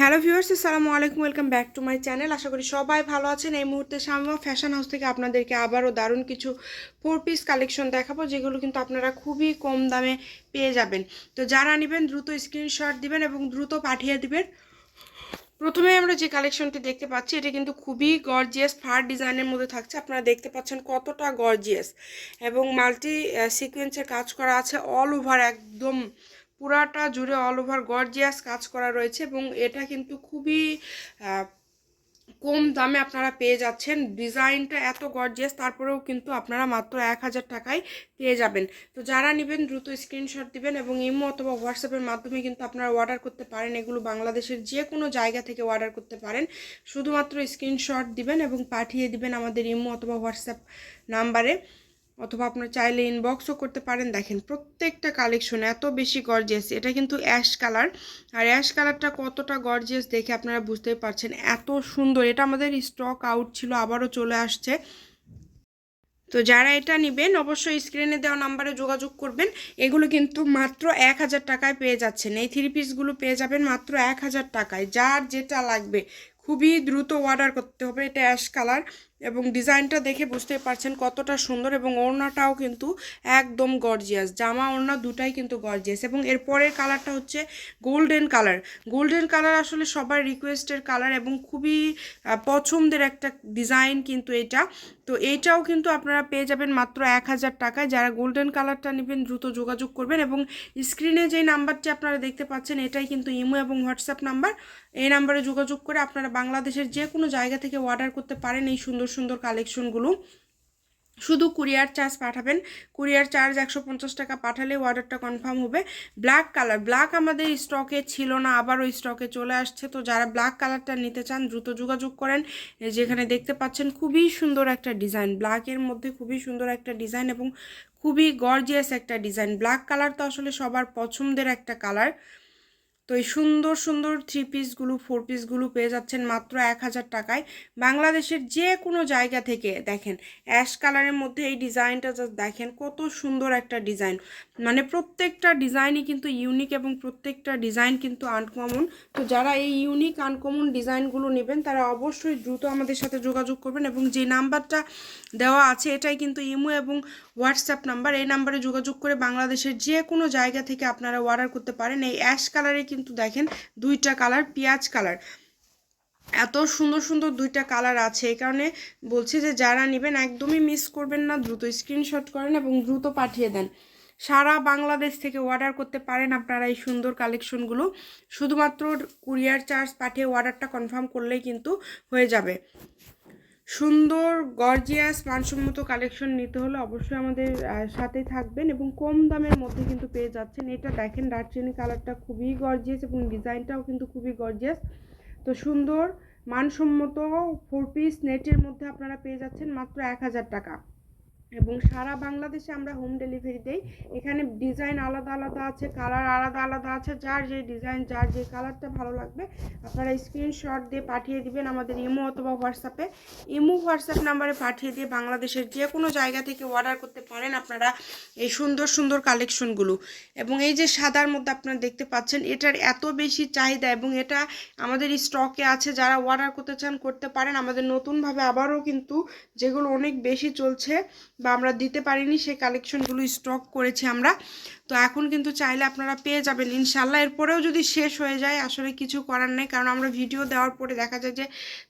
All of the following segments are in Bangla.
হ্যালো ভিউয়ার্স, আসসালামু আলাইকুম, welcome back to my channel. আশা করি সবাই ভালো আছেন। এই মুহূর্তে শামিমা ফ্যাশন হাউস থেকে আপনাদেরকে আবারও দারুণ কিছু ফোর পিস কালেকশন দেখাবো, যেগুলো কিন্তু আপনারা খুবই কম দামে পেয়ে যাবেন। তো যারা নেবেন, দ্রুত স্ক্রিনশট দিবেন এবং দ্রুত পাঠিয়ে দিবেন। প্রথমে আমরা যে কালেকশনটি দেখতে পাচ্ছি, এটা কিন্তু খুবই গর্জিয়াস ফার ডিজাইনের মধ্যে থাকছে। আপনারা দেখতে পাচ্ছেন কতটা গর্জিয়াস এবং মাল্টি সিকোয়েন্সের কাজ করা আছে অল ওভার একদম পুরাটা জুড়ে অল ওভার গর্জিয়াস কাজ করা রয়েছে এবং এটা কিন্তু খুবই কম দামে আপনারা পেয়ে যাচ্ছেন। ডিজাইনটা এত গর্জিয়াস তারপরেও কিন্তু আপনারা মাত্র এক হাজার টাকায় পেয়ে যাবেন। তো যারা নেবেন, দ্রুত স্ক্রিনশট দিবেন এবং ইমো অথবা হোয়াটসঅ্যাপের মাধ্যমে কিন্তু আপনারা অর্ডার করতে পারেন। এগুলো বাংলাদেশের যে কোনো জায়গা থেকে অর্ডার করতে পারেন। শুধুমাত্র স্ক্রিনশট দিবেন এবং পাঠিয়ে দিবেন আমাদের ইমো অথবা হোয়াটসঅ্যাপ নাম্বারে। অথবা আপনারা চাইলে ইনবক্সও করতে পারেন। দেখেন, প্রত্যেকটা কালেকশন এত বেশি গর্জিয়াস এটা কিন্তু অ্যাশ কালার আর অ্যাশ কালারটা কতটা গর্জিয়াস দেখে আপনারা বুঝতেই পারছেন। এত সুন্দর। এটা আমাদের স্টক আউট ছিল, আবারও চলে আসছে। তো যারা এটা নেবেন, অবশ্যই স্ক্রিনে দেওয়া নাম্বারে যোগাযোগ করবেন। এগুলো কিন্তু মাত্র এক হাজার টাকায় পেয়ে যাচ্ছেন। এই থ্রি পিসগুলো পেয়ে যাবেন মাত্র এক হাজার টাকায়। যার যেটা লাগবে খুবই দ্রুত অর্ডার করতে হবে এটা অ্যাশ কালার এবং ডিজাইনটা দেখে বুঝতে পারছেন কতটা সুন্দর এবং ওড়নাটাও কিন্তু একদম গর্জিয়াস জামা, ওড়না দুটাই কিন্তু গর্জিয়াস এবং এর পরের কালারটা হচ্ছে গোল্ডেন কালার গোল্ডেন কালার আসলে সবার রিকোয়েস্টের কালার এবং খুবই পছন্দের একটা ডিজাইন কিন্তু এটা। তো এইটাও কিন্তু আপনারা পেয়ে যাবেন মাত্র এক হাজার টাকায়। যারা গোল্ডেন কালারটা নেবেন দ্রুত যোগাযোগ করবেন এবং স্ক্রিনে যেই নাম্বারটি আপনারা দেখতে পাচ্ছেন, এটাই কিন্তু ইমো এবং হোয়াটসঅ্যাপ নাম্বার এই নাম্বারে যোগাযোগ করে আপনারা বাংলাদেশের যে কোনো জায়গা থেকে অর্ডার করতে পারেন এই সুন্দর সুন্দর কালেকশনগুলো শুধু কুরিয়ার চার্জ পাঠাবেন। কুরিয়ার চার্জ একশো পঞ্চাশ টাকা পাঠালে অর্ডারটা কনফার্ম হবে। ব্ল্যাক কালার ব্ল্যাক আমাদের স্টকে ছিল না, আবার ওই স্টকে চলে আসছে। তো যারা ব্ল্যাক কালারটা নিতে চান, দ্রুত যোগাযোগ করেন। যেখানে দেখতে পাচ্ছেন, খুবই সুন্দর একটা ডিজাইন ব্ল্যাকের মধ্যে খুবই সুন্দর একটা ডিজাইন এবং খুবই গর্জিয়াস একটা ডিজাইন ব্ল্যাক কালার তো আসলে সবার পছন্দের একটা কালার তো এই সুন্দর সুন্দর থ্রি পিসগুলো ফোর পিসগুলো পেয়ে যাচ্ছেন মাত্র এক হাজার টাকায়। বাংলাদেশের যে কোনো জায়গা থেকে দেখেন অ্যাশ কালারের মধ্যে এই ডিজাইনটা জাস্ট দেখেন, কত সুন্দর একটা ডিজাইন মানে প্রত্যেকটা ডিজাইনই কিন্তু ইউনিক এবং প্রত্যেকটা ডিজাইন কিন্তু আনকমন তো যারা এই ইউনিক আনকমন ডিজাইনগুলো নেবেন, তারা অবশ্যই দ্রুত আমাদের সাথে যোগাযোগ করবেন এবং যে নাম্বারটা দেওয়া আছে, এটাই কিন্তু ইমো এবং হোয়াটসঅ্যাপ নাম্বার। এই নাম্বারে যোগাযোগ করে বাংলাদেশের যে কোনো জায়গা থেকে আপনারা অর্ডার করতে পারেন। এই অ্যাশ কালারে কিন্তু দেখেন দুইটা কালার, পেঁয়াজ কালার। এত সুন্দর সুন্দর দুইটা কালার আছে। এই কারণে বলছি যে যারা নেবেন একদমই মিস করবেন না, দ্রুত স্ক্রিনশট করেন এবং দ্রুত পাঠিয়ে দেন। সারা বাংলাদেশ থেকে অর্ডার করতে পারেন আপনারা এই সুন্দর কালেকশনগুলো শুধুমাত্র কুরিয়ার চার্জ পাঠিয়ে অর্ডারটা কনফার্ম করলেই কিন্তু হয়ে যাবে। সুন্দর গর্জিয়াস মানসম্মত কালেকশন নিতে হলে অবশ্যই আমাদের সাথে থাকবেন এবং কম দামের মধ্যে কিন্তু পেয়ে যাচ্ছেন। এটা দেখেন ডার্চিনি কালারটা খুবই গর্জিয়াস এবং ডিজাইনটাও কিন্তু খুবই গর্জিয়াস তো সুন্দর, মানসম্মত ফোর পিস নেটের মধ্যে আপনারা পেয়ে যাচ্ছেন মাত্র এক হাজার টাকা। এবং সারা বাংলাদেশে আমরা হোম ডেলিভারি দেই। এখানে ডিজাইন আলাদা আলাদা আছে কালার আলাদা আলাদা আছে, যার যে ডিজাইন যার যে কালারটা ভালো লাগবে, আপনারা স্ক্রিনশট দিয়ে পাঠিয়ে দিবেন আমাদের ইমো অথবা হোয়াটসঅ্যাপে ইমো হোয়াটসঅ্যাপ নাম্বারে পাঠিয়ে দিয়ে বাংলাদেশের যে কোনো জায়গা থেকে অর্ডার করতে পারেন আপনারা এই সুন্দর সুন্দর কালেকশনগুলো এবং এই যে সাদার মধ্যে আপনারা দেখতে পাচ্ছেন, এটার এত বেশি চাহিদা এবং এটা আমাদের স্টকে আছে, যারা অর্ডার করতে চান, করতে পারেন। আমাদের নতুনভাবে আবারও কিন্তু যেগুলো অনেক বেশি চলছে বা আমরা দিতে পারিনি সেই কালেকশনগুলো স্টক করেছি আমরা। তো এখন কিন্তু চাইলে আপনারা পেয়ে যাবেন। ইনশাল্লাহ এরপরেও যদি শেষ হয়ে যায়, আসলে কিছু করার নেই। কারণ আমরা ভিডিও দেওয়ার পরে দেখা যায় যে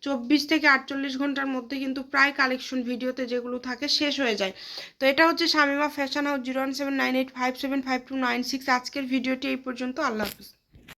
চব্বিশ থেকে আটচল্লিশ ঘণ্টার মধ্যে কিন্তু প্রায় কালেকশন ভিডিওতে যেগুলো থাকে শেষ হয়ে যায়। তো এটা হচ্ছে Shamima fashion house zero one seven nine eight five seven five two nine six আজকের ভিডিওটি এই পর্যন্ত। আল্লাহ হাফিজ।